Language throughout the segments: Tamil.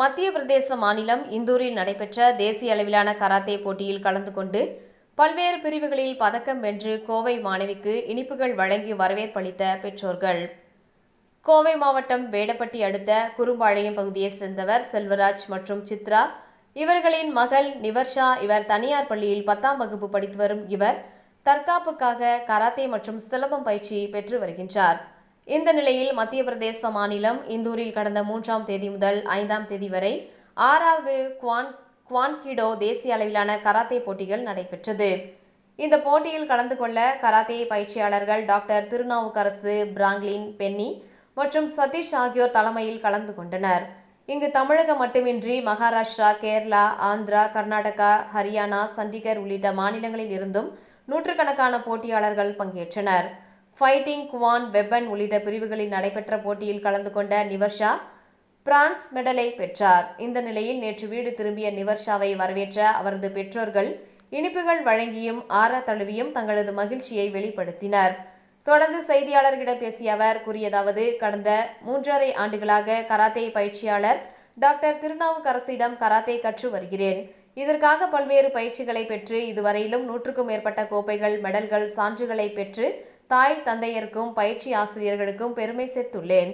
மத்திய பிரதேச மாநிலம் இந்தூரில் நடைபெற்ற தேசிய அளவிலான கராத்தே போட்டியில் கலந்து கொண்டு பல்வேறு பிரிவுகளில் பதக்கம் வென்று கோவை மாணவிக்கு இனிப்புகள் வழங்கி வரவேற்பளித்த பெற்றோர்கள். கோவை மாவட்டம் வேடப்பட்டி அடுத்த குறும்பாளையம் பகுதியைச் சேர்ந்தவர் செல்வராஜ் மற்றும் சித்ரா. இவர்களின் மகள் நிவர்ஷா இவர் தனியார் பள்ளியில் பத்தாம் வகுப்பு படித்து வரும் இவர் தற்காப்புக்காக கராத்தே மற்றும் சிலம்பம் பயிற்சி பெற்று வருகின்றார். இந்த நிலையில் மத்திய பிரதேச மாநிலம் இந்தூரில் கடந்த மூன்றாம் தேதி முதல் ஐந்தாம் தேதி வரை ஆறாவது குவான் குவான்கிடோ தேசிய அளவிலான கராத்தே போட்டிகள் நடைபெற்றது. இந்த போட்டியில் கலந்து கொள்ள கராத்தே பயிற்சியாளர்கள் டாக்டர் திருநாவுக்கரசு பிராங்க்லின் பென்னி மற்றும் சதீஷ் ஆகியோர் தலைமையில் கலந்து கொண்டனர். இங்கு தமிழகம் மட்டுமின்றி மகாராஷ்டிரா கேரளா ஆந்திரா கர்நாடகா ஹரியானா சண்டிகர் உள்ளிட்ட மாநிலங்களில் இருந்தும் நூற்றுக்கணக்கான போட்டியாளர்கள் பங்கேற்றனர். ஃபைட்டிங் குவான் வெப்பன் உள்ளிட்ட பிரிவுகளில் நடைபெற்ற போட்டியில் கலந்து கொண்ட நிவர்ஷா பிரான்ஸ் மெடலை பெற்றார். இந்த நிலையில் நேற்று வீடு திரும்பிய நிவர்ஷாவை வரவேற்ற அவரது பெற்றோர்கள் இனிப்புகள் வழங்கியும் ஆற தழுவியும் தங்களது மகிழ்ச்சியை வெளிப்படுத்தினர். தொடர்ந்து செய்தியாளர்களிடம் பேசிய அவர் கூறியதாவது கடந்த மூன்றரை ஆண்டுகளாக கராத்தே பயிற்சியாளர் டாக்டர் திருநாவுக்கரசிடம் கராத்தே கற்று வருகிறேன். இதற்காக பல்வேறு பயிற்சிகளை பெற்று இதுவரையிலும் நூற்றுக்கும் மேற்பட்ட கோப்பைகள் மெடல்கள் சான்றுகளை பெற்று தாய் தந்தையருக்கும் பயிற்சி ஆசிரியர்களுக்கும் பெருமை சேர்த்துள்ளேன்.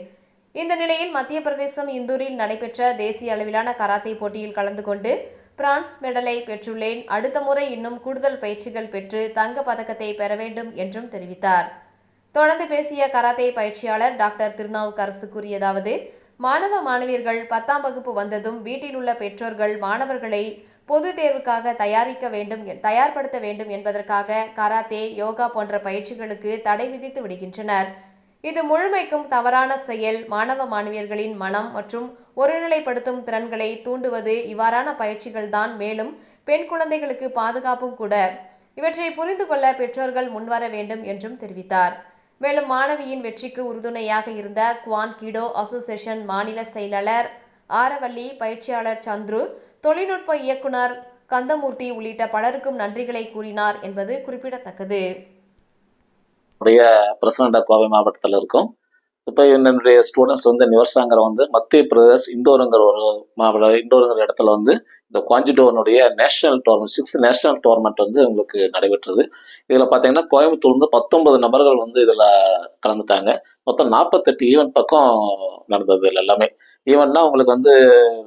இந்த நிலையில் மத்திய பிரதேசம் இந்தூரில் நடைபெற்ற தேசிய அளவிலான கராத்தே போட்டியில் கலந்து கொண்டு பிரான்ஸ் மெடலை பெற்றுள்ளேன். அடுத்த முறை இன்னும் கூடுதல் பயிற்சிகள் பெற்று தங்க பதக்கத்தை பெற வேண்டும் என்றும் தெரிவித்தார். தொடர்ந்து பேசிய கராத்தே பயிற்சியாளர் டாக்டர் திருநாவுக்கரசு கூறியதாவது மாணவ மாணவியர்கள் பத்தாம் வகுப்பு வந்ததும் வீட்டில் உள்ள பெற்றோர்கள் மாணவர்களை பொது தேர்வுக்காக தயாரிக்க வேண்டும் தயார்படுத்த வேண்டும் என்பதற்காக கராத்தே யோகா போன்ற பயிற்சிகளுக்கு தடை விதித்து விடுகின்றனர். இது முழுமைக்கும் தவறான செயல். மாணவ மாணவியர்களின் மனம் மற்றும் ஒருநிலைப்படுத்தும் திறன்களை தூண்டுவது இவ்வாறான பயிற்சிகள்தான் மேலும் பெண் குழந்தைகளுக்கு பாதுகாப்பும் கூட. இவற்றை புரிந்து கொள்ள பெற்றோர்கள் முன்வர வேண்டும் என்றும் தெரிவித்தார். மேலும் மாணவியின் வெற்றிக்கு உறுதுணையாக இருந்த குவான் கிடோ அசோசியேஷன் மாநில செயலாளர் ஆரவல்லி பயிற்சியாளர் சந்துரு தொழில்நுட்ப இயக்குனர் கந்தமூர்த்தி உள்ளிட்ட பலருக்கும் நன்றிகளை கூறினார் என்பது குறிப்பிடத்தக்கது. உடைய கோவை மாவட்டத்தில் இருக்கும். இப்போ என்னுடைய ஸ்டூடெண்ட்ஸ் வந்து நிவர்சாங்கிற வந்து மத்திய பிரதேஷ் இண்டோருங்கிற ஒரு மாவட்ட இண்டோருங்கிற இடத்துல வந்து இந்த குவாஞ்சிடோனுடைய national tournament sixth national tournament வந்து உங்களுக்கு நடைபெற்றது. இதில் பார்த்தீங்கன்னா கோயம்புத்தூர்லேருந்து பத்தொன்பது நபர்கள் வந்து இதில் கலந்துட்டாங்க. மொத்தம் நாற்பத்தெட்டு ஈவெண்ட் பக்கம் நடந்தது இதில் எல்லாமே. ஈவன்னா உங்களுக்கு வந்து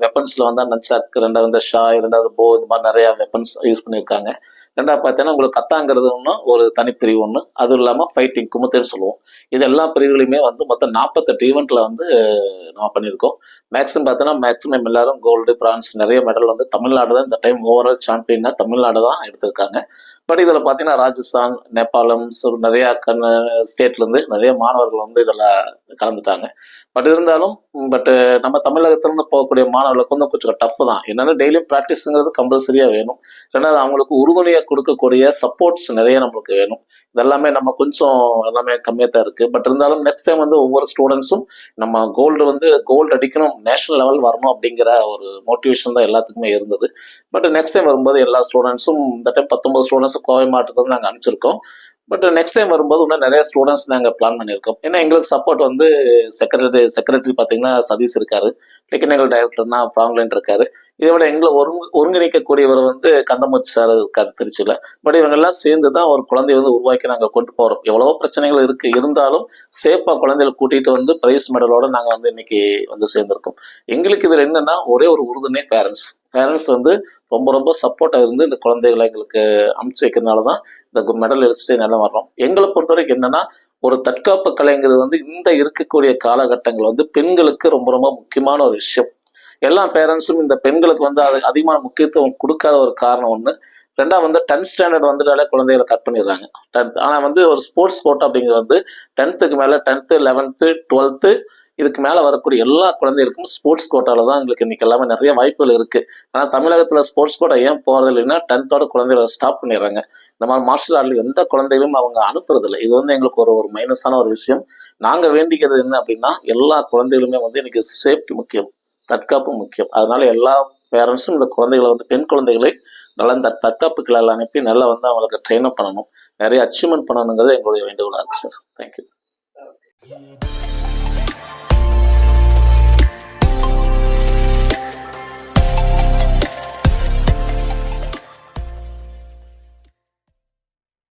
வெப்பன்ஸில் வந்து நன்சாக் ரெண்டாவது வந்து ஷா ரெண்டாவது போ இந்த மாதிரி நிறையா வெப்பன்ஸ் யூஸ் பண்ணியிருக்காங்க. ரெண்டாவது பார்த்தீங்கன்னா உங்களுக்கு கத்தாங்கிறது ஒன்று ஒரு தனிப்பிரிவு ஒன்று அதுவும் இல்லாமல் ஃபைட்டிங் குமுத்தேன்னு சொல்லுவோம். இது எல்லா பிரிவுகளையுமே வந்து மொத்தம் நாற்பத்தெட்டு ஈவெண்ட்டில் வந்து நம்ம பண்ணியிருக்கோம். மேக்ஸிமம் பார்த்தோன்னா மேக்ஸிமம் எல்லாரும் கோல்டு பிரான்ஸ் நிறைய மெடல் வந்து தமிழ்நாடு தான் இந்த டைம் ஓவரால் சாம்பியன்னா தமிழ்நாடு தான் எடுத்திருக்காங்க. பட் இதில் பார்த்தீங்கன்னா ராஜஸ்தான் நேபாளம் நிறையா நிறைய கண் ஸ்டேட்லேருந்து நிறைய மாணவர்கள் வந்து இதில் கலந்துட்டாங்க. பட் இருந்தாலும் பட்டு நம்ம தமிழகத்துலேருந்து போகக்கூடிய மாணவர்களுக்கு வந்து கொஞ்சம் டஃப் தான். என்னென்னா டெய்லியும் ப்ராக்டிஸுங்கிறது கம்பல்சரியாக வேணும். ரெண்டாவது அவங்களுக்கு உறுதுணையாக கொடுக்கக்கூடிய சப்போர்ட்ஸ் நிறைய நம்மளுக்கு வேணும். இதெல்லாமே நம்ம கொஞ்சம் எல்லாமே கம்மியாக தான் இருக்குது பட் இருந்தாலும் நெக்ஸ்ட் டைம் வந்து ஒவ்வொரு ஸ்டூடெண்ட்ஸும் நம்ம கோல்டு வந்து கோல்டு அடிக்கணும் நேஷனல் லெவல் வரணும் அப்படிங்கிற ஒரு மோட்டிவேஷன் தான் எல்லாத்துக்குமே இருந்தது. பட் நெக்ஸ்ட் டைம் வரும்போது எல்லா ஸ்டூடெண்ட்ஸும் இந்த டைம் பத்தொன்பது ஸ்டூடெண்ட்ஸ் கோவை மாவட்டத்தில் நாங்கள் அனுப்பிச்சிருக்கோம். பட் நெக்ஸ்ட் டைம் வரும்போது இன்னும் நிறைய ஸ்டூடெண்ட்ஸ் நாங்கள் பிளான் பண்ணியிருக்கோம். ஏன்னா எங்களுக்கு சப்போர்ட் வந்து செக்ரட்டரி செக்ரட்டரி பார்த்தீங்கன்னா சதீஷ் இருக்காரு. டெக்னிக்கல் டைரக்டர்னா ஃப்ராங்க்லைன் இருக்காரு. இதை விட எங்களை ஒருங்கு ஒருங்கிணைக்கக்கூடியவர் வந்து கந்தமூர்த்தி சார் இருக்காரு திருச்சியில். பட் இவங்கெல்லாம் சேர்ந்து தான் ஒரு குழந்தைய வந்து உருவாக்கி நாங்கள் கொண்டு போகிறோம் எவ்வளவோ பிரச்சனைகள் இருக்கு. இருந்தாலும் சேஃபாக குழந்தைகளை கூட்டிகிட்டு வந்து பிரைஸ் மெடலோட நாங்கள் வந்து இன்னைக்கு வந்து சேர்ந்துருக்கோம். எங்களுக்கு இதில் என்னன்னா ஒரே ஒரு உறுதுணை பேரண்ட்ஸ் பேரண்ட்ஸ் வந்து ரொம்ப ரொம்ப சப்போர்ட்டாக இருந்து இந்த குழந்தைகளை எங்களுக்கு அமுச்சு வைக்கிறதுனால தான் இந்த மெடல் எடுத்துகிட்டே நல்லா வர்றோம். எங்களை பொறுத்த வரைக்கும் என்னன்னா ஒரு தற்காப்பு கலைங்கிறது வந்து இந்த இருக்கக்கூடிய காலகட்டங்கள் வந்து பெண்களுக்கு ரொம்ப ரொம்ப முக்கியமான ஒரு விஷயம். எல்லா பேரண்ட்ஸும் இந்த பெண்களுக்கு வந்து அது அதிகமான முக்கியத்துவம் கொடுக்காத ஒரு காரணம் ஒன்று ரெண்டாவது வந்து டென்த் ஸ்டாண்டர்ட் வந்துட்டாலே குழந்தைகளை கட் பண்ணிடுறாங்க. டென்த் ஆனால் வந்து ஒரு ஸ்போர்ட்ஸ் கோட்டா அப்படிங்கிறது வந்து டென்த்துக்கு மேலே டென்த்து லெவன்த்து டுவெல்த்து இதுக்கு மேலே வரக்கூடிய எல்லா குழந்தைகளுக்கும் ஸ்போர்ட்ஸ் கோட்டாவில் தான் எங்களுக்கு இன்னைக்கு எல்லாமே நிறைய வாய்ப்புகள் இருக்கு. ஆனால் தமிழகத்தில் ஸ்போர்ட்ஸ் கோட்டா ஏன் போகிறது இல்லைன்னா டென்த்தோட குழந்தைகளை ஸ்டாப் பண்ணிடுறாங்க. இந்த மாதிரி மார்ஷல் ஆர்ட்ல எந்த குழந்தைகளும் அவங்க அனுப்புறதில்லை. இது வந்து எங்களுக்கு ஒரு ஒரு மைனஸான ஒரு விஷயம். நாங்கள் வேண்டிக்கிறது என்ன அப்படின்னா எல்லா குழந்தைகளுமே வந்து இன்னைக்கு சேஃப்டி முக்கியம் தற்காப்பு முக்கியம். அதனால எல்லா பேரண்ட்ஸும் இந்த குழந்தைகளை வந்து பெண் குழந்தைகளை நல்லா இந்த தற்காப்பு கிளால் அனுப்பி நல்லா வந்து அவங்களுக்கு ட்ரெயின் அப் பண்ணணும். நிறைய அச்சீவ்மெண்ட் பண்ணணுங்கிறது எங்களுடைய வேண்டுகோளாக இருக்கு சார் தேங்க்யூ